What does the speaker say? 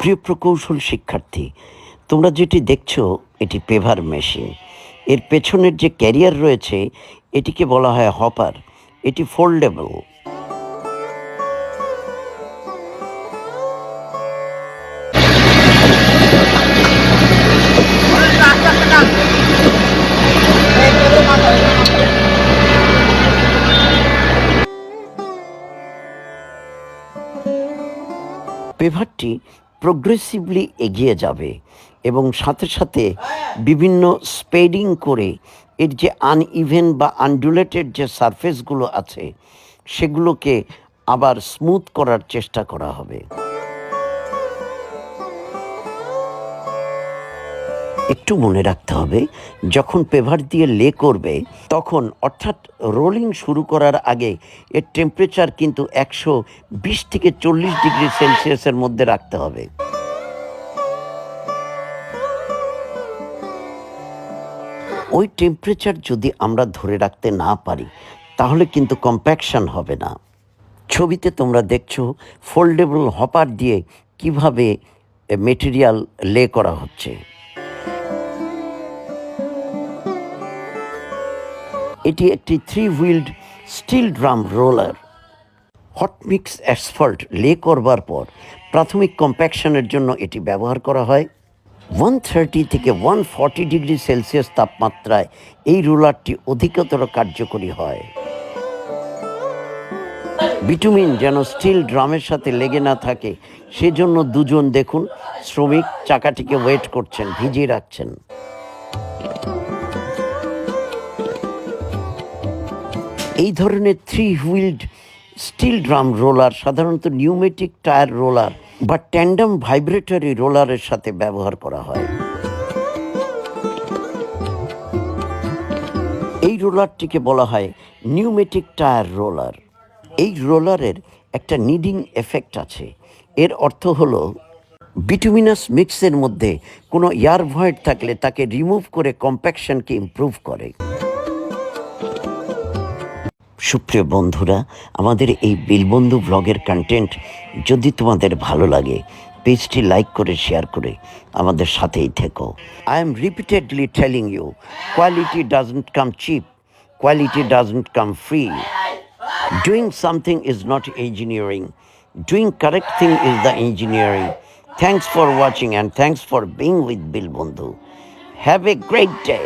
প্রিয় প্রকৌশল শিক্ষার্থী, তোমরা যেটি দেখছ, এটি পেভার মেশিন। এর পেছনের যে ক্যারিয়ার রয়েছে, এটিকে বলা হয় হপার। এটি ফোল্ডেবল। পেভারটি প্রোগ্রেসিভলি এগিয়ে যাবে এবং সাথে সাথে বিভিন্ন স্পেডিং করে এর যে আনইভেন বা আনডুলেটেড যে সারফেসগুলো আছে, সেগুলোকে আবার স্মুথ করার চেষ্টা করা হবে। একটু মনে রাখতে হবে, যখন পেভার দিয়ে লে করবে, তখন অর্থাৎ রোলিং শুরু করার আগে এর টেম্পারেচার কিন্তু একশো বিশ থেকে চল্লিশ ডিগ্রি সেলসিয়াসের মধ্যে রাখতে হবে। ওই টেম্পারেচার যদি আমরা ধরে রাখতে না পারি, তাহলে কিন্তু কম্প্যাকশন হবে না। ছবিতে তোমরা দেখছ ফোল্ডেবল হপার দিয়ে কীভাবে মেটেরিয়াল লে করা হচ্ছে। এটি একটি three wheeled steel drum roller hot mix asphalt lay করবার পর প্রাথমিক কম্প্যাকশনের জন্য এটি ব্যবহার করা হয়। ওয়ান থার্টি থেকে ওয়ান ফর্টি ডিগ্রি সেলসিয়াস তাপমাত্রায় এই রোলারটি অধিকতর কার্যকরী হয়। বিটুমিন যেন স্টিল ড্রামের সাথে লেগে না থাকে, সেজন্য দুজন দেখুন শ্রমিক চাকাটিকে ওয়েট করছেন, ভিজিয়ে রাখছেন। এই ধরনের three wheeled steel drum roller সাধারণত নিউমেটিক টায়ার রোলার বা ট্যান্ডাম ভাইব্রেটরি রোলারের সাথে ব্যবহার করা হয়। এই রোলারটিকে বলা হয় নিউমেটিক টায়ার রোলার এই রোলারের একটা নিডিং এফেক্ট আছে। এর অর্থ হলো বিটুমিনাস মিক্সের মধ্যে কোনো এয়ার ভয়েড থাকলে তাকে রিমুভ করে কম্প্যাকশনকে ইমপ্রুভ করে। সুপ্রিয় বন্ধুরা, আমাদের এই বিলবন্ধু ব্লগের কন্টেন্ট যদি তোমাদের ভালো লাগে পেজটি লাইক করে শেয়ার করে আমাদের সাথেই থেকো। I am repeatedly telling you quality doesn't come cheap quality doesn't come free doing something is not engineering doing correct thing is the engineering thanks for watching and thanks for being with Bilbandhu have a great day